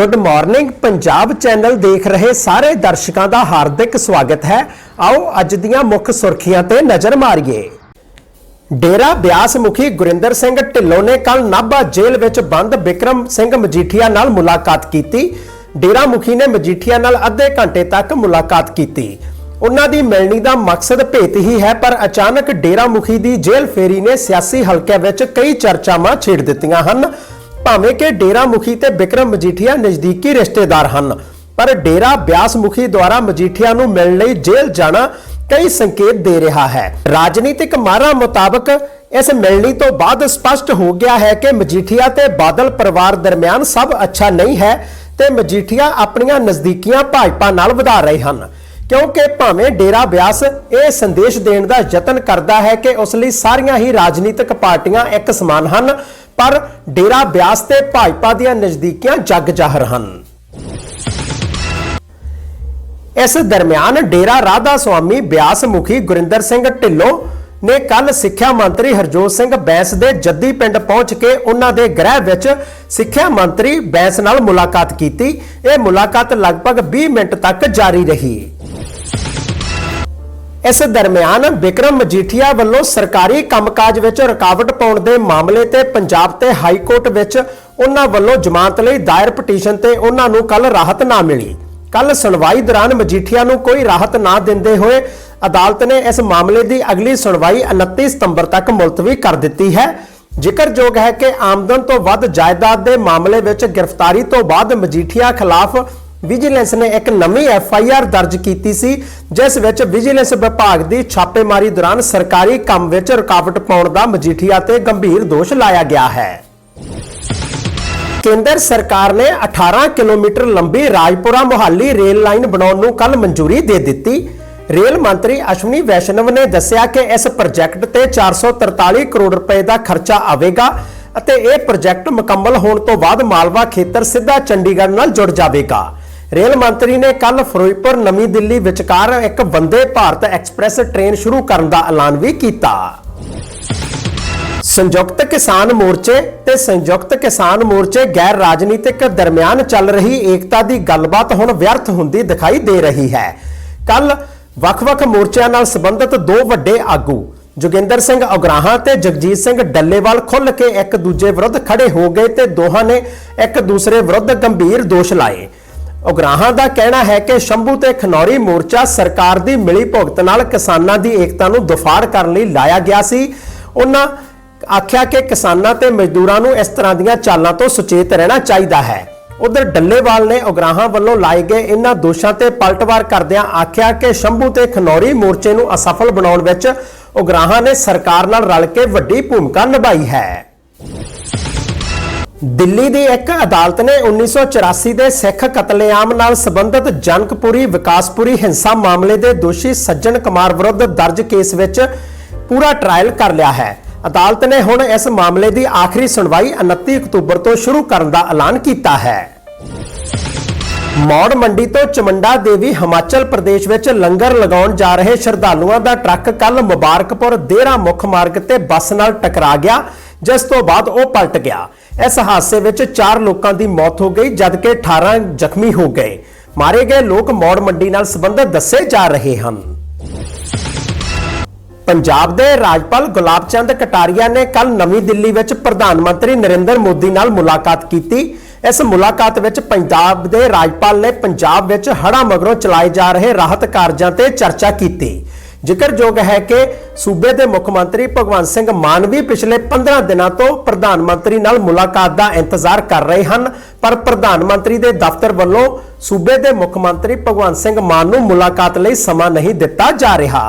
Good morning Punjab channel ਦੇਖ ਰਹੇ ਸਾਰੇ ਦਰਸ਼ਕਾਂ ਦਾ ਹਾਰਦਿਕ ਸਵਾਗਤ ਹੈ। ਆਓ ਅੱਜ ਦੀਆਂ ਮੁੱਖ ਸੁਰਖੀਆਂ ਤੇ ਨਜ਼ਰ ਮਾਰੀਏ। ਡੇਰਾ ਬਿਆਸ ਮੁਖੀ ਗੁਰਿੰਦਰ ਸਿੰਘ ਢਿੱਲੋਂ ਨੇ ਕੱਲ ਨਾਭਾ ਜੇਲ੍ਹ ਵਿੱਚ ਬੰਦ ਵਿਕਰਮ ਸਿੰਘ ਮਜੀਠੀਆ ਨਾਲ ਮੁਲਾਕਾਤ ਕੀਤੀ। ਡੇਰਾ ਮੁਖੀ ਨੇ ਮਜੀਠੀਆ ਨਾਲ ਅੱਧੇ ਘੰਟੇ ਤੱਕ ਮੁਲਾਕਾਤ ਕੀਤੀ। ਉਹਨਾਂ ਦੀ ਮਿਲਣੀ ਦਾ ਮਕਸਦ ਭੇਤ ਹੀ ਹੈ, ਪਰ ਅਚਾਨਕ ਡੇਰਾ ਮੁਖੀ ਦੀ ਜੇਲ੍ਹ ਫੇਰੀ ਨੇ ਸਿਆਸੀ ਹਲਕਿਆਂ ਵਿੱਚ ਕਈ ਚਰਚਾਵਾਂ ਛੇੜ ਦਿੱਤੀਆਂ ਹਨ। ਭਾਵੇਂ ਕਿ ਡੇਰਾ ਮੁਖੀ ਤੇ ਬਿਕਰਮ ਮਜੀਠੀਆ ਨਜ਼ਦੀਕੀ ਰਿਸ਼ਤੇਦਾਰ ਹਨ, ਪਰ ਡੇਰਾ ਬਿਆਸ ਮੁਖੀ ਦੁਆਰਾ ਮਜੀਠੀਆ ਨੂੰ ਮਿਲਣ ਲਈ ਜੇਲ੍ਹ ਜਾਣਾ ਕਈ ਸੰਕੇਤ ਦੇ ਰਿਹਾ ਹੈ। ਰਾਜਨੀਤਿਕ ਮਾਹਰਾਂ ਮੁਤਾਬਕ ਇਸ ਮਿਲਣੀ ਤੋਂ ਬਾਅਦ ਸਪਸ਼ਟ ਹੋ ਗਿਆ ਹੈ ਕਿ ਮਜੀਠੀਆ ਤੇ ਬਾਦਲ ਪਰਿਵਾਰ ਦਰਮਿਆਨ ਸਭ ਅੱਛਾ ਨਹੀਂ ਹੈ ਤੇ ਮਜੀਠੀਆ ਆਪਣੀਆਂ ਨਜ਼ਦੀਕੀਆਂ ਭਾਜਪਾ ਨਾਲ ਵਧਾ ਰਹੇ ਹਨ। ਕਿਉਂਕਿ ਭਾਵੇਂ ਡੇਰਾ ਬਿਆਸ ਇਹ ਸੰਦੇਸ਼ ਦੇਣ ਦਾ ਯਤਨ ਕਰਦਾ ਹੈ ਕਿ ਉਸ ਲਈ ਸਾਰੀਆਂ ਹੀ ਰਾਜਨੀਤਿਕ ਪਾਰਟੀਆਂ ਇੱਕ ਸਮਾਨ ਹਨ ਪਰ ਡੇਰਾ ਬਿਆਸ ਤੇ ਭਾਜਪਾ ਦੀਆਂ ਨਜ਼ਦੀਕੀਆਂ ਜੱਗ ਜ਼ਾਹਰ ਹਨ। ਇਸ ਦਰਮਿਆਨ ਡੇਰਾ ਰਾਧਾ ਸੁਆਮੀ ਬਿਆਸ ਮੁਖੀ ਗੁਰਿੰਦਰ ਸਿੰਘ ਢਿੱਲੋਂ ਨੇ ਕੱਲ ਸਿੱਖਿਆ ਮੰਤਰੀ ਹਰਜੋਤ ਸਿੰਘ ਬੈਂਸ ਦੇ ਜੱਦੀ ਪਿੰਡ ਪਹੁੰਚ ਕੇ ਉਹਨਾਂ ਦੇ ਗ੍ਰਹਿ ਵਿੱਚ ਸਿੱਖਿਆ ਮੰਤਰੀ ਬੈਂਸ ਨਾਲ ਮੁਲਾਕਾਤ ਕੀਤੀ। ਇਹ ਮੁਲਾਕਾਤ ਲਗਭਗ 20 ਮਿੰਟ ਤੱਕ ਜਾਰੀ ਰਹੀ। ਇਸ ਦਰਮਿਆਨ ਵਿਕਰਮ ਮਜੀਠੀਆ ਵੱਲੋਂ ਸਰਕਾਰੀ ਕੰਮਕਾਜ ਵਿੱਚ ਰੁਕਾਵਟ ਪਾਉਣ ਦੇ ਮਾਮਲੇ ਤੇ ਪੰਜਾਬ ਤੇ ਹਾਈ ਕੋਰਟ ਵਿੱਚ ਉਹਨਾਂ ਵੱਲੋਂ ਜ਼ਮਾਨਤ ਲਈ ਦਾਇਰ ਪਟੀਸ਼ਨ ਤੇ ਉਹਨਾਂ ਨੂੰ ਕੱਲ ਰਾਹਤ ਨਾ ਮਿਲੀ। ਕੱਲ ਸੁਣਵਾਈ ਦੌਰਾਨ ਮਜੀਠੀਆ ਨੂੰ ਕੋਈ ਰਾਹਤ ਨਾ ਦਿੰਦੇ ਹੋਏ ਅਦਾਲਤ ਨੇ ਇਸ ਮਾਮਲੇ ਦੀ ਅਗਲੀ ਸੁਣਵਾਈ 29 ਸਤੰਬਰ ਤੱਕ ਮੁਲਤਵੀ ਕਰ ਦਿੱਤੀ ਹੈ। ਜ਼ਿਕਰਯੋਗ ਹੈ ਕਿ ਆਮਦਨ ਤੋਂ ਵੱਧ ਜਾਇਦਾਦ ਦੇ ਮਾਮਲੇ ਵਿੱਚ ਗ੍ਰਿਫਤਾਰੀ ਤੋਂ ਬਾਅਦ ਮਜੀਠੀਆ ਖਿਲਾਫ ਵਿਜੀਲੈਂਸ ਨੇ ਇੱਕ ਨਵੀਂ ਐਫ ਆਈ ਆਰ ਦਰਜ ਕੀਤੀ ਸੀ, ਜਿਸ ਵਿੱਚ ਵਿਜੀਲੈਂਸ ਵਿਭਾਗ ਦੀ ਛਾਪੇਮਾਰੀ ਦੌਰਾਨ ਸਰਕਾਰੀ ਕੰਮ ਵਿੱਚ ਰੁਕਾਵਟ ਪਾਉਣ ਦਾ ਮਜੀਠੀਆ ਤੇ ਗੰਭੀਰ ਦੋਸ਼ ਲਾਇਆ ਗਿਆ ਹੈ। ਕੇਂਦਰ ਸਰਕਾਰ ਨੇ 18 ਕਿਲੋਮੀਟਰ ਲੰਬੀ ਰਾਜਪੁਰਾ ਮੁਹਾਲੀ ਰੇਲ ਲਾਈਨ ਬਣਾਉਣ ਨੂੰ ਕੱਲ ਮਨਜ਼ੂਰੀ ਦੇ ਦਿੱਤੀ। ਰੇਲ ਮੰਤਰੀ ਅਸ਼ਵਨੀ ਵੈਸ਼ਨਵ ਨੇ ਦੱਸਿਆ ਕਿ ਇਸ ਪ੍ਰੋਜੈਕਟ ਤੇ 443 ਕਰੋੜ ਰੁਪਏ ਦਾ ਖਰਚਾ ਆਵੇਗਾ ਅਤੇ ਇਹ ਪ੍ਰੋਜੈਕਟ ਮੁਕੰਮਲ ਹੋਣ ਤੋਂ ਬਾਅਦ ਮਾਲਵਾ ਖੇਤਰ ਸਿੱਧਾ ਚੰਡੀਗੜ੍ਹ ਨਾਲ ਜੁੜ ਜਾਵੇਗਾ। ਰੇਲ ਮੰਤਰੀ ਨੇ ਕੱਲ ਫਿਰੋਜ਼ਪੁਰ ਨਵੀਂ ਦਿੱਲੀ ਵਿਚਕਾਰ ਇੱਕ ਵੰਦੇ ਭਾਰਤ ਐਕਸਪ੍ਰੈਸ ਟ੍ਰੇਨ ਸ਼ੁਰੂ ਕਰਨ ਦਾ ਐਲਾਨ ਵੀ ਕੀਤਾ। ਸੰਯੁਕਤ ਕਿਸਾਨ ਮੋਰਚੇ ਤੇ ਸੰਯੁਕਤ ਕਿਸਾਨ ਮੋਰਚੇ ਗੈਰ ਰਾਜਨੀਤਿਕ ਦਰਮਿਆਨ ਚੱਲ ਰਹੀ ਏਕਤਾ ਦੀ ਗੱਲਬਾਤ ਹੁਣ ਵਿਅਰਥ ਹੁੰਦੀ ਦਿਖਾਈ ਦੇ ਰਹੀ ਹੈ। ਕੱਲ ਵੱਖ-ਵੱਖ ਮੋਰਚਿਆਂ ਨਾਲ ਸੰਬੰਧਿਤ ਦੋ ਵੱਡੇ ਆਗੂ, ਜੋਗਿੰਦਰ ਸਿੰਘ ਉਗਰਾਹਾਂ ਤੇ ਜਗਜੀਤ ਸਿੰਘ ਡੱਲੇਵਾਲ ਖੁੱਲ ਕੇ ਇੱਕ ਦੂਜੇ ਵਿਰੁੱਧ ਖੜੇ ਹੋ ਗਏ ਤੇ ਦੋਹਾਂ ਨੇ ਇੱਕ ਦੂਸਰੇ ਵਿਰੁੱਧ ਗੰਭੀਰ ਦੋਸ਼ ਲਾਏ। ਉਗਰਾਹਾਂ ਦਾ ਕਹਿਣਾ ਹੈ ਕਿ ਸ਼ੰਭੂ ਤੇ ਖਨੌਰੀ ਮੋਰਚਾ ਸਰਕਾਰ ਦੀ ਮਿਲੀ ਭੁਗਤ ਨਾਲ ਕਿਸਾਨਾਂ ਦੀ ਏਕਤਾ ਨੂੰ ਦੁਫਾੜ ਕਰਨ ਲਈ ਲਾਇਆ ਗਿਆ ਸੀ। ਉਹਨਾਂ ਆਖਿਆ ਕਿ ਕਿਸਾਨਾਂ ਤੇ ਮਜ਼ਦੂਰਾਂ ਨੂੰ ਇਸ ਤਰ੍ਹਾਂ ਦੀਆਂ ਚਾਲਾਂ ਤੋਂ ਸੁਚੇਤ ਰਹਿਣਾ ਚਾਹੀਦਾ ਹੈ। ਉਧਰ ਡੱਲੇਵਾਲ ਨੇ ਉਗਰਾਹਾਂ ਵੱਲੋਂ ਲਾਏ ਗਏ ਇਹਨਾਂ ਦੋਸ਼ਾਂ ਤੇ ਪਲਟਵਾਰ ਕਰਦਿਆਂ ਆਖਿਆ ਕਿ ਸ਼ੰਭੂ ਤੇ ਖਨੌਰੀ ਮੋਰਚੇ ਨੂੰ ਅਸਫਲ ਬਣਾਉਣ ਵਿੱਚ ਉਗਰਾਹਾਂ ਨੇ ਸਰਕਾਰ ਨਾਲ ਰਲ ਕੇ ਵੱਡੀ ਭੂਮਿਕਾ ਨਿਭਾਈ ਹੈ। ਦਿੱਲੀ ਦੀ ਇੱਕ ਅਦਾਲਤ ਨੇ 1984 ਦੇ ਸਿੱਖ ਕਤਲੇਆਮ ਨਾਲ ਸੰਬੰਧਿਤ ਜਨਕਪੁਰੀ, ਵਿਕਾਸਪੁਰੀ ਹਿੰਸਾ ਮਾਮਲੇ ਦੇ ਦੋਸ਼ੀ ਸੱਜਣ ਕੁਮਾਰ ਵਿਰੁੱਧ ਦਰਜ ਕੇਸ ਵਿੱਚ ਪੂਰਾ ਟ੍ਰਾਇਲ ਕਰ ਲਿਆ ਹੈ। ਅਦਾਲਤ ਨੇ ਹੁਣ ਇਸ ਮਾਮਲੇ ਦੀ ਆਖਰੀ ਸੁਣਵਾਈ 29 ਅਕਤੂਬਰ ਤੋਂ ਸ਼ੁਰੂ ਕਰਨ ਦਾ ਐਲਾਨ ਕੀਤਾ ਹੈ। ਮੌੜ ਮੰਡੀ ਤੋਂ ਚਮੰਡਾ ਦੇਵੀ ਹਿਮਾਚਲ ਪ੍ਰਦੇਸ਼ ਵਿੱਚ ਲੰਗਰ ਲਗਾਉਣ ਜਾ ਰਹੇ ਸ਼ਰਧਾਲੂਆਂ ਦਾ ਟਰੱਕ ਕੱਲ ਮੁਬਾਰਕਪੁਰ, ਦੇਹਰਾ ਮੁੱਖ ਮਾਰਗ ਤੇ ਬੱਸ ਨਾਲ ਟਕਰਾ ਗਿਆ, ਜਿਸ ਤੋਂ ਬਾਅਦ ਉਹ ਪਲਟ ਗਿਆ। ਇਸ ਹਾਦਸੇ ਵਿੱਚ 4 ਲੋਕਾਂ ਦੀ ਮੌਤ ਹੋ ਗਈ, ਜਦਕਿ 18 ਜ਼ਖਮੀ ਹੋ ਗਏ। ਮਾਰੇ ਗਏ ਲੋਕ ਮੌੜ ਮੰਡੀ ਨਾਲ ਸੰਬੰਧਿਤ ਦੱਸੇ ਜਾ ਰਹੇ ਹਨ। ਪੰਜਾਬ ਦੇ ਰਾਜਪਾਲ ਗੁਲਾਬ ਚੰਦ ਕਟਾਰੀਆ ਨੇ ਕੱਲ ਨਵੀਂ ਦਿੱਲੀ ਵਿੱਚ ਪ੍ਰਧਾਨ ਮੰਤਰੀ ਨਰਿੰਦਰ ਮੋਦੀ ਨਾਲ ਮੁਲਾਕਾਤ ਕੀਤੀ। ਇਸ ਮੁਲਾਕਾਤ ਵਿੱਚ ਪੰਜਾਬ ਦੇ ਰਾਜਪਾਲ ਨੇ ਪੰਜਾਬ ਵਿੱਚ ਹੜ੍ਹਾਂ ਮਗਰੋਂ ਚਲਾਏ ਜਾ ਰਹੇ ਰਾਹਤ ਕਾਰਜਾਂ ਤੇ ਚਰਚਾ ਕੀਤੀ। ਜ਼ਿਕਰਯੋਗ ਹੈ ਕਿ ਸੂਬੇ ਦੇ ਮੁੱਖ ਮੰਤਰੀ ਭਗਵੰਤ ਸਿੰਘ ਮਾਨ ਵੀ ਪਿਛਲੇ 15 ਦਿਨਾਂ ਤੋਂ ਪ੍ਰਧਾਨ ਮੰਤਰੀ ਨਾਲ ਮੁਲਾਕਾਤ ਦਾ ਇੰਤਜ਼ਾਰ ਕਰ ਰਹੇ ਹਨ। ਪਰ ਪ੍ਰਧਾਨ ਮੰਤਰੀ ਦੇ ਦਫ਼ਤਰ ਵੱਲੋਂ ਸੂਬੇ ਦੇ ਮੁੱਖ ਮੰਤਰੀ ਭਗਵੰਤ ਸਿੰਘ ਮਾਨ ਨੂੰ ਮੁਲਾਕਾਤ ਲਈ ਸਮਾਂ ਨਹੀਂ ਦਿੱਤਾ ਜਾ ਰਿਹਾ।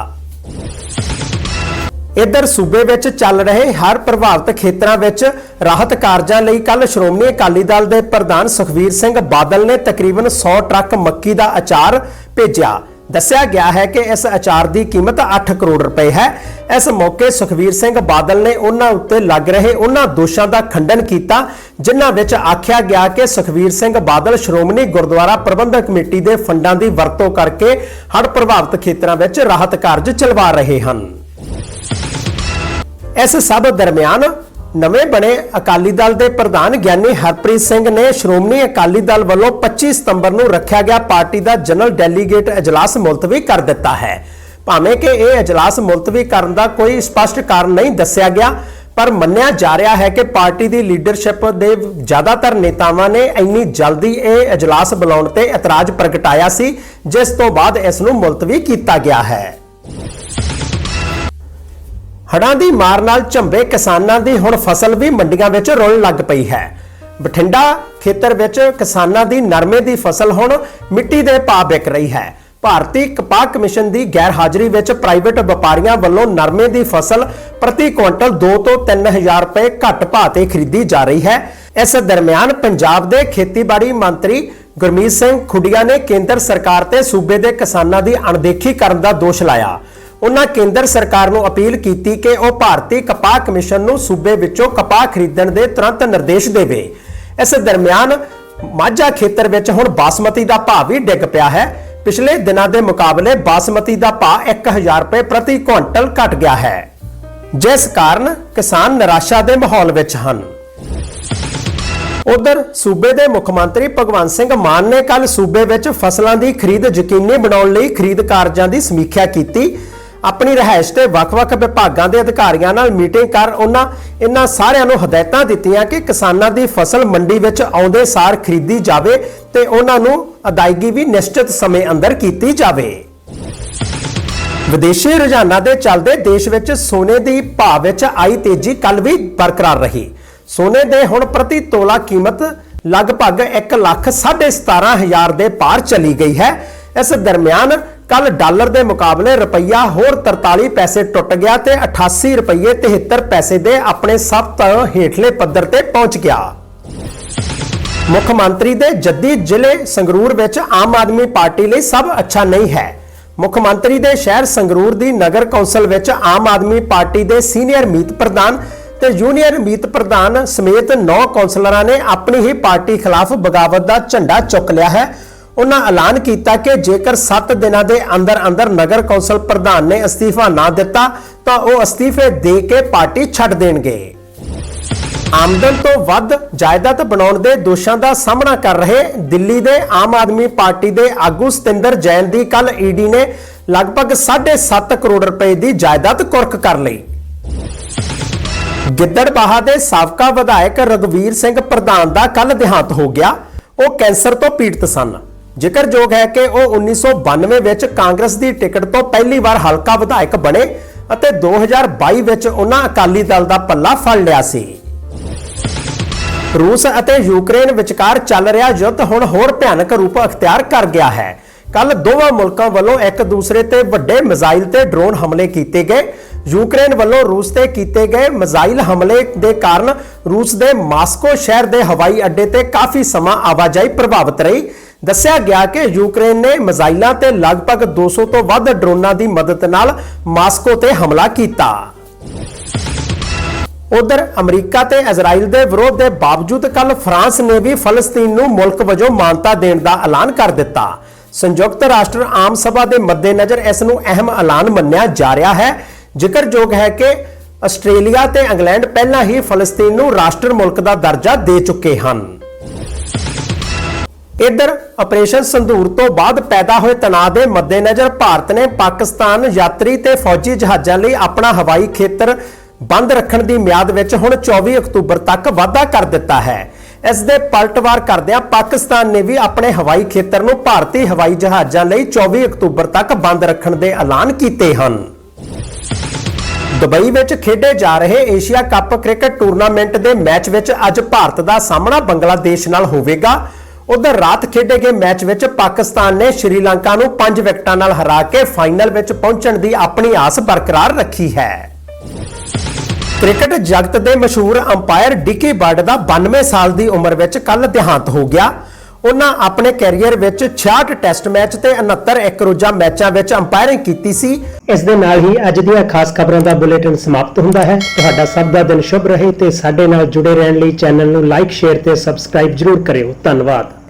ਇਧਰ ਸੂਬੇ ਵਿੱਚ ਚੱਲ ਰਹੇ ਹਰ ਪ੍ਰਭਾਵਿਤ ਖੇਤਰਾਂ ਵਿੱਚ ਰਾਹਤ ਕਾਰਜਾਂ ਲਈ ਕੱਲ ਸ਼੍ਰੋਮਣੀ ਅਕਾਲੀ ਦਲ ਦੇ ਪ੍ਰਧਾਨ ਸੁਖਵੀਰ ਸਿੰਘ ਬਾਦਲ ਨੇ ਤਕਰੀਬਨ 100 ਟਰੱਕ ਮੱਕੀ ਦਾ ਅਚਾਰ ਭੇਜਿਆ। ਦੱਸਿਆ ਗਿਆ ਹੈ ਕਿ ਇਸ ਅਚਾਰ ਦੀ ਕੀਮਤ 8 ਕਰੋੜ ਰੁਪਏ ਹੈ। ਇਸ ਮੌਕੇ ਸੁਖਵੀਰ ਸਿੰਘ ਬਾਦਲ ਨੇ ਉਹਨਾਂ ਉੱਤੇ ਲੱਗ ਰਹੇ ਉਹਨਾਂ ਦੋਸ਼ਾਂ ਦਾ ਖੰਡਨ ਕੀਤਾ, ਜਿਨ੍ਹਾਂ ਵਿੱਚ ਆਖਿਆ ਗਿਆ ਕਿ ਸੁਖਵੀਰ ਸਿੰਘ ਬਾਦਲ ਸ਼੍ਰੋਮਣੀ ਗੁਰਦੁਆਰਾ ਪ੍ਰਬੰਧਕ ਕਮੇਟੀ ਦੇ ਫੰਡਾਂ ਦੀ ਵਰਤੋਂ ਕਰਕੇ ਹੜ੍ਹ ਪ੍ਰਭਾਵਿਤ ਖੇਤਰਾਂ ਵਿੱਚ ਰਾਹਤ ਕਾਰਜ ਚਲਵਾ ਰਹੇ ਹਨ। ਇਸ ਸਭ ਦਰਮਿਆਨ ਨਵੇਂ ਬਣੇ ਅਕਾਲੀ ਦਲ ਦੇ ਪ੍ਰਧਾਨ ਗਿਆਨੀ ਹਰਪ੍ਰੀਤ ਸਿੰਘ ਨੇ ਸ਼੍ਰੋਮਣੀ ਅਕਾਲੀ ਦਲ ਵੱਲੋਂ 25 ਸਤੰਬਰ ਨੂੰ ਰੱਖਿਆ ਗਿਆ ਪਾਰਟੀ ਦਾ ਜਨਰਲ ਡੈਲੀਗੇਟ ਅਜਲਾਸ ਮੁਲਤਵੀ ਕਰ ਦਿੱਤਾ ਹੈ। ਭਾਵੇਂ ਕਿ ਇਹ ਅਜਲਾਸ ਮੁਲਤਵੀ ਕਰਨ ਦਾ ਕੋਈ ਸਪਸ਼ਟ ਕਾਰਨ ਨਹੀਂ ਦੱਸਿਆ ਗਿਆ, ਪਰ ਮੰਨਿਆ ਜਾ ਰਿਹਾ ਹੈ ਕਿ ਪਾਰਟੀ ਦੀ ਲੀਡਰਸ਼ਿਪ ਦੇ ਜ਼ਿਆਦਾਤਰ ਨੇਤਾਵਾਂ ਨੇ ਇੰਨੀ ਜਲਦੀ ਇਹ ਅਜਲਾਸ ਬੁਲਾਉਣ ਤੇ ਇਤਰਾਜ਼ ਪ੍ਰਗਟਾਇਆ ਸੀ, ਜਿਸ ਤੋਂ ਬਾਅਦ ਇਸ ਨੂੰ ਮੁਲਤਵੀ ਕੀਤਾ ਗਿਆ ਹੈ। ਹੜਾਂ ਦੀ ਮਾਰ ਨਾਲ ਝੰਬੇ ਕਿਸਾਨਾਂ ਦੀ ਹੁਣ ਫਸਲ ਵੀ ਮੰਡੀਆਂ ਵਿੱਚ ਰੁਲਣ ਲੱਗ ਪਈ ਹੈ। ਬਠਿੰਡਾ ਖੇਤਰ ਵਿੱਚ ਕਿਸਾਨਾਂ ਦੀ ਨਰਮੇ ਦੀ ਫਸਲ ਹੁਣ ਮਿੱਟੀ ਦੇ ਭਾਅ ਵਿਕ ਰਹੀ ਹੈ। ਭਾਰਤੀ ਕਪਾਹ ਕਮਿਸ਼ਨ ਦੀ ਗੈਰ ਹਾਜ਼ਰੀ ਵਿੱਚ ਪ੍ਰਾਈਵੇਟ ਵਪਾਰੀਆਂ ਵੱਲੋਂ ਨਰਮੇ ਦੀ ਫਸਲ ਪ੍ਰਤੀ ਕੁਇੰਟਲ 2 ਤੋਂ 3000 ਰੁਪਏ ਘੱਟ ਭਾਅ ਤੇ ਖਰੀਦੀ ਜਾ ਰਹੀ ਹੈ। ਇਸ ਦਰਮਿਆਨ ਪੰਜਾਬ ਦੇ ਖੇਤੀਬਾੜੀ ਮੰਤਰੀ ਗੁਰਮੀਤ ਸਿੰਘ ਖੁੱਡੀਆਂ ਨੇ ਕੇਂਦਰ ਸਰਕਾਰ ਤੇ ਸੂਬੇ ਦੇ ਕਿਸਾਨਾਂ ਦੀ ਅਣਦੇਖੀ ਕਰਨ ਦਾ ਦੋਸ਼ ਲਾਇਆ। ਉਹਨਾਂ ਕੇਂਦਰ ਸਰਕਾਰ ਨੂੰ ਅਪੀਲ ਕੀਤੀ ਕਿ ਉਹ ਭਾਰਤੀ ਕਪਾਹ ਕਮਿਸ਼ਨ ਨੂੰ ਸੂਬੇ ਵਿੱਚੋਂ ਕਪਾਹ ਖਰੀਦਣ ਦੇ ਤੁਰੰਤ ਨਿਰਦੇਸ਼ ਦੇਵੇ। ਇਸ ਦਰਮਿਆਨ ਮਾਝਾ ਖੇਤਰ ਵਿੱਚ ਹੁਣ ਬਾਸਮਤੀ ਦਾ ਭਾਅ ਵੀ ਡਿੱਗ ਪਿਆ ਹੈ। ਪਿਛਲੇ ਦਿਨਾਂ ਦੇ ਮੁਕਾਬਲੇ ਬਾਸਮਤੀ ਦਾ ਭਾਅ 1000 ਰੁਪਏ ਪ੍ਰਤੀ ਕੁਇੰਟਲ ਘਟ ਗਿਆ ਹੈ। ਜਿਸ ਕਾਰਨ ਕਿਸਾਨ ਨਿਰਾਸ਼ਾ ਦੇ ਮਾਹੌਲ ਵਿੱਚ ਹਨ। ਉਧਰ ਸੂਬੇ ਦੇ ਮੁੱਖ ਮੰਤਰੀ ਭਗਵੰਤ ਸਿੰਘ ਮਾਨ ਨੇ ਕੱਲ ਸੂਬੇ ਵਿੱਚ ਫਸਲਾਂ ਦੀ ਖਰੀਦ ਯਕੀਨੀ ਬਣਾਉਣ ਲਈ ਖਰੀਦ ਕਾਰਜਾਂ ਦੀ ਸਮੀਖਿਆ ਕੀਤੀ। ਆਪਣੀ ਰਹਿائش ਤੇ ਵੱਖ-ਵੱਖ ਵਿਭਾਗਾਂ ਦੇ ਅਧਿਕਾਰੀਆਂ ਨਾਲ ਮੀਟਿੰਗ ਕਰ ਉਹਨਾਂ ਇਹਨਾਂ ਸਾਰਿਆਂ ਨੂੰ ਹਦਾਇਤਾਂ ਦਿੱਤੀਆਂ ਕਿ ਕਿਸਾਨਾਂ ਦੀ ਫਸਲ ਮੰਡੀ ਵਿੱਚ ਆਉਂਦੇ ਸਾਰ ਖਰੀਦੀ ਜਾਵੇ ਤੇ ਉਹਨਾਂ ਨੂੰ ਅਦਾਇਗੀ ਵੀ ਨਿਸ਼ਚਿਤ ਸਮੇਂ ਅੰਦਰ ਕੀਤੀ ਜਾਵੇ। ਵਿਦੇਸ਼ੀ ਰੁਝਾਨਾਂ ਦੇ ਚੱਲਦੇ ਦੇਸ਼ ਵਿੱਚ ਸੋਨੇ ਦੀ ਭਾਅ ਵਿੱਚ ਆਈ ਤੇਜ਼ੀ ਕੱਲ ਵੀ ਬਰਕਰਾਰ ਰਹੀ। ਸੋਨੇ ਦੇ ਹੁਣ ਪ੍ਰਤੀ ਤੋਲਾ ਕੀਮਤ ਲਗਭਗ 1 ਲੱਖ 17000 ਦੇ ਪਾਰ ਚਲੀ ਗਈ ਹੈ। ਇਸ ਦਰਮਿਆਨ ਕੱਲ ਡਾਲਰ ਦੇ ਮੁਕਾਬਲੇ ਰੁਪਈਆ ਹੋਰ 43 ਪੈਸੇ ਟੁੱਟ ਗਿਆ ਤੇ 88 ਰੁਪਏ 73 ਪੈਸੇ ਦੇ ਆਪਣੇ ਸਭ ਤੋਂ ਹੇਠਲੇ ਪੱਧਰ ਤੇ ਪਹੁੰਚ ਗਿਆ। ਮੁੱਖ ਮੰਤਰੀ ਦੇ ਜੱਦੀ ਜ਼ਿਲ੍ਹੇ ਸੰਗਰੂਰ ਵਿੱਚ ਆਮ ਆਦਮੀ ਪਾਰਟੀ ਲਈ ਸਭ ਅੱਛਾ ਨਹੀਂ ਹੈ। ਮੁੱਖ ਮੰਤਰੀ ਦੇ ਸ਼ਹਿਰ ਸੰਗਰੂਰ ਦੀ ਨਗਰ ਕੌਂਸਲ ਵਿੱਚ ਆਮ ਆਦਮੀ ਪਾਰਟੀ ਦੇ ਸੀਨੀਅਰ ਮੀਤ ਪ੍ਰਧਾਨ ਤੇ ਜੂਨੀਅਰ ਮੀਤ ਪ੍ਰਧਾਨ ਸਮੇਤ 9 ਕੌਂਸਲਰਾਂ ਨੇ ਆਪਣੀ ਹੀ ਪਾਰਟੀ ਖਿਲਾਫ ਬਗਾਵਤ ਦਾ ਝੰਡਾ ਚੁੱਕ ਲਿਆ ਹੈ। ਉਹਨਾਂ ਐਲਾਨ ਕੀਤਾ ਕਿ ਜੇਕਰ 7 ਦਿਨਾਂ ਦੇ ਅੰਦਰ ਅੰਦਰ ਨਗਰ ਕੌਂਸਲ ਪ੍ਰਧਾਨ ਨੇ ਅਸਤੀਫਾ ਨਾ ਦਿੱਤਾ, ਤਾਂ ਉਹ ਅਸਤੀਫੇ ਦੇ ਕੇ ਪਾਰਟੀ ਛੱਡ ਦੇਣਗੇ। ਆਮਦਨ ਤੋਂ ਵੱਧ ਜਾਇਦਾਦ ਬਣਾਉਣ ਦੇ ਦੋਸ਼ਾਂ ਦਾ ਸਾਹਮਣਾ ਕਰ ਰਹੇ ਦਿੱਲੀ ਦੇ ਆਮ ਆਦਮੀ ਪਾਰਟੀ ਦੇ ਆਗੂ ਸਤਿੰਦਰ ਜੈਨ ਦੀ ਕੱਲ ਈਡੀ ਨੇ ਲਗਭਗ 7.5 ਕਰੋੜ ਰੁਪਏ ਦੀ ਜਾਇਦਾਦ ਕੁਰਕ ਕਰ ਲਈ। ਗਿੱਦੜਬਾਹਾ ਦੇ ਸਾਬਕਾ ਵਿਧਾਇਕ ਰਗਵੀਰ ਸਿੰਘ ਪ੍ਰਧਾਨ ਦਾ ਕੱਲ ਦੇਹਾਂਤ ਹੋ ਗਿਆ। ਉਹ ਕੈਂਸਰ ਤੋਂ ਪੀੜਤ ਸਨ। ਜ਼ਿਕਰਯੋਗ ਹੈ ਕਿ ਉਹ 1992 ਵਿੱਚ ਕਾਂਗਰਸ ਦੀ ਟਿਕਟ ਤੋਂ ਪਹਿਲੀ ਵਾਰ ਹਲਕਾ ਵਿਧਾਇਕ ਬਣੇ ਅਤੇ 2022 ਵਿੱਚ ਉਹਨਾਂ ਅਕਾਲੀ ਦਲ ਦਾ ਪੱਲਾ ਫੜ ਲਿਆ ਸੀ। ਰੂਸ ਅਤੇ ਯੂਕਰੇਨ ਵਿਚਕਾਰ ਚੱਲ ਰਿਹਾ ਯੁੱਧ ਹੁਣ ਹੋਰ ਭਿਆਨਕ ਰੂਪ ਅਖਤਿਆਰ ਕਰ ਗਿਆ ਹੈ। ਕੱਲ ਦੋਵਾਂ ਮੁਲਕਾਂ ਵੱਲੋਂ ਇੱਕ ਦੂਸਰੇ ਤੇ ਵੱਡੇ ਮਿਜ਼ਾਈਲ ਤੇ ਡਰੋਨ ਹਮਲੇ ਕੀਤੇ ਗਏ। ਯੂਕਰੇਨ ਵੱਲੋਂ ਰੂਸ ਤੇ ਕੀਤੇ ਗਏ ਮਿਜ਼ਾਈਲ ਹਮਲੇ ਦੇ ਕਾਰਨ ਰੂਸ ਦੇ ਮਾਸਕੋ ਸ਼ਹਿਰ ਦੇ ਹਵਾਈ ਅੱਡੇ ਤੇ ਕਾਫੀ ਸਮਾਂ ਆਵਾਜਾਈ ਪ੍ਰਭਾਵਿਤ ਰਹੀ। ਦੱਸਿਆ ਗਿਆ ਕਿ ਯੂਕਰੇਨ ਨੇ ਮਿਜ਼ਾਈਲਾਂ ਤੇ ਲਗਭਗ 200 ਤੋਂ ਵੱਧ ਡਰੋਨਾਂ ਦੀ ਮਦਦ ਨਾਲ ਮਾਸਕੋ ਤੇ ਹਮਲਾ ਕੀਤਾ। ਉਧਰ ਅਮਰੀਕਾ ਤੇ ਇਜ਼ਰਾਈਲ ਦੇ ਵਿਰੋਧ ਦੇ ਬਾਵਜੂਦ ਕੱਲ ਫਰਾਂਸ ਨੇ ਵੀ ਫਲਸਤੀਨ ਨੂੰ ਮੁਲਕ ਵਜੋਂ ਮਾਨਤਾ ਦੇਣ ਦਾ ਐਲਾਨ ਕਰ ਦਿੱਤਾ। ਸੰਯੁਕਤ ਰਾਸ਼ਟਰ ਆਮ ਸਭਾ ਦੇ ਮੱਦੇਨਜ਼ਰ ਇਸ ਨੂੰ ਅਹਿਮ ਐਲਾਨ ਮੰਨਿਆ ਜਾ ਰਿਹਾ ਹੈ। ਜ਼ਿਕਰਯੋਗ ਹੈ ਕਿ ਆਸਟ੍ਰੇਲੀਆ ਤੇ ਇੰਗਲੈਂਡ ਪਹਿਲਾਂ ਹੀ ਫਲਸਤੀਨ ਨੂੰ ਰਾਸ਼ਟਰ ਮੁਲਕ ਦਾ ਦਰਜਾ ਦੇ ਚੁੱਕੇ ਹਨ। ਇੱਧਰ ਆਪਰੇਸ਼ਨ ਸੰਧੂਰ ਤੋਂ ਬਾਅਦ ਪੈਦਾ ਹੋਏ ਤਣਾਅ ਦੇ ਮੱਦੇਨਜ਼ਰ ਭਾਰਤ ਨੇ ਪਾਕਿਸਤਾਨ ਯਾਤਰੀ ਤੇ ਫੌਜੀ ਜਹਾਜ਼ਾਂ ਲਈ ਆਪਣਾ ਹਵਾਈ ਖੇਤਰ ਬੰਦ ਰੱਖਣ ਦੀ ਮਿਆਦ ਵਿੱਚ ਹੁਣ 24 ਅਕਤੂਬਰ ਤੱਕ ਵਾਧਾ ਕਰ ਦਿੱਤਾ ਹੈ। ਇਸ ਦੇ ਪਲਟਵਾਰ ਕਰਦਿਆਂ ਪਾਕਿਸਤਾਨ ਨੇ ਵੀ ਆਪਣੇ ਹਵਾਈ ਖੇਤਰ ਨੂੰ ਭਾਰਤੀ ਹਵਾਈ ਜਹਾਜ਼ਾਂ ਲਈ 24 ਅਕਤੂਬਰ ਤੱਕ ਬੰਦ ਰੱਖਣ ਦੇ ਐਲਾਨ ਕੀਤੇ ਹਨ। ਦੁਬਈ ਵਿੱਚ ਖੇਡੇ ਜਾ ਰਹੇ ਏਸ਼ੀਆ ਕੱਪ ਕ੍ਰਿਕਟ ਟੂਰਨਾਮੈਂਟ ਦੇ ਮੈਚ ਵਿੱਚ ਅੱਜ ਭਾਰਤ ਦਾ ਸਾਹਮਣਾ ਬੰਗਲਾਦੇਸ਼ ਨਾਲ ਹੋਵੇਗਾ। ਉਧਰ ਰਾਤ ਖੇਡੇ ਗਏ ਮੈਚ ਵਿੱਚ ਪਾਕਿਸਤਾਨ ਨੇ ਸ਼੍ਰੀਲੰਕਾ ਨੂੰ 5 ਵਿਕਟਾਂ ਨਾਲ ਹਰਾ ਕੇ ਫਾਈਨਲ ਵਿੱਚ ਪਹੁੰਚਣ ਦੀ ਆਪਣੀ ਆਸ ਬਰਕਰਾਰ ਰੱਖੀ ਹੈ। ਕ੍ਰਿਕਟ ਜਗਤ ਦੇ ਮਸ਼ਹੂਰ ਅੰਪਾਇਰ ਡਿਕੀ ਬਰਡ ਦਾ 92 ਸਾਲ ਦੀ ਉਮਰ ਵਿੱਚ ਕੱਲ ਦੇਹਾਂਤ ਹੋ ਗਿਆ। ਉਹਨਾਂ ਆਪਣੇ ਕੈਰੀਅਰ ਵਿੱਚ 66 ਟੈਸਟ ਮੈਚ ਤੇ 69 ਇੱਕ ਰੋਜ਼ਾ ਮੈਚਾਂ ਵਿੱਚ ਅੰਪਾਇਰਿੰਗ ਕੀਤੀ ਸੀ। ਇਸ ਦੇ ਨਾਲ ਹੀ ਅੱਜ ਦੀਆਂ ਖਾਸ ਖਬਰਾਂ ਦਾ ਬੁਲੇਟਿਨ ਸਮਾਪਤ ਹੁੰਦਾ ਹੈ। ਤੁਹਾਡਾ ਸਭ ਦਾ ਦਿਨ ਸ਼ੁਭ ਰਹੇ ਤੇ ਸਾਡੇ ਨਾਲ ਜੁੜੇ ਰਹਿਣ ਲਈ ਚੈਨਲ ਨੂੰ ਲਾਈਕ, ਸ਼ੇਅਰ ਤੇ ਸਬਸਕ੍ਰਾਈਬ ਜਰੂਰ ਕਰਿਓ। ਧੰਨਵਾਦ।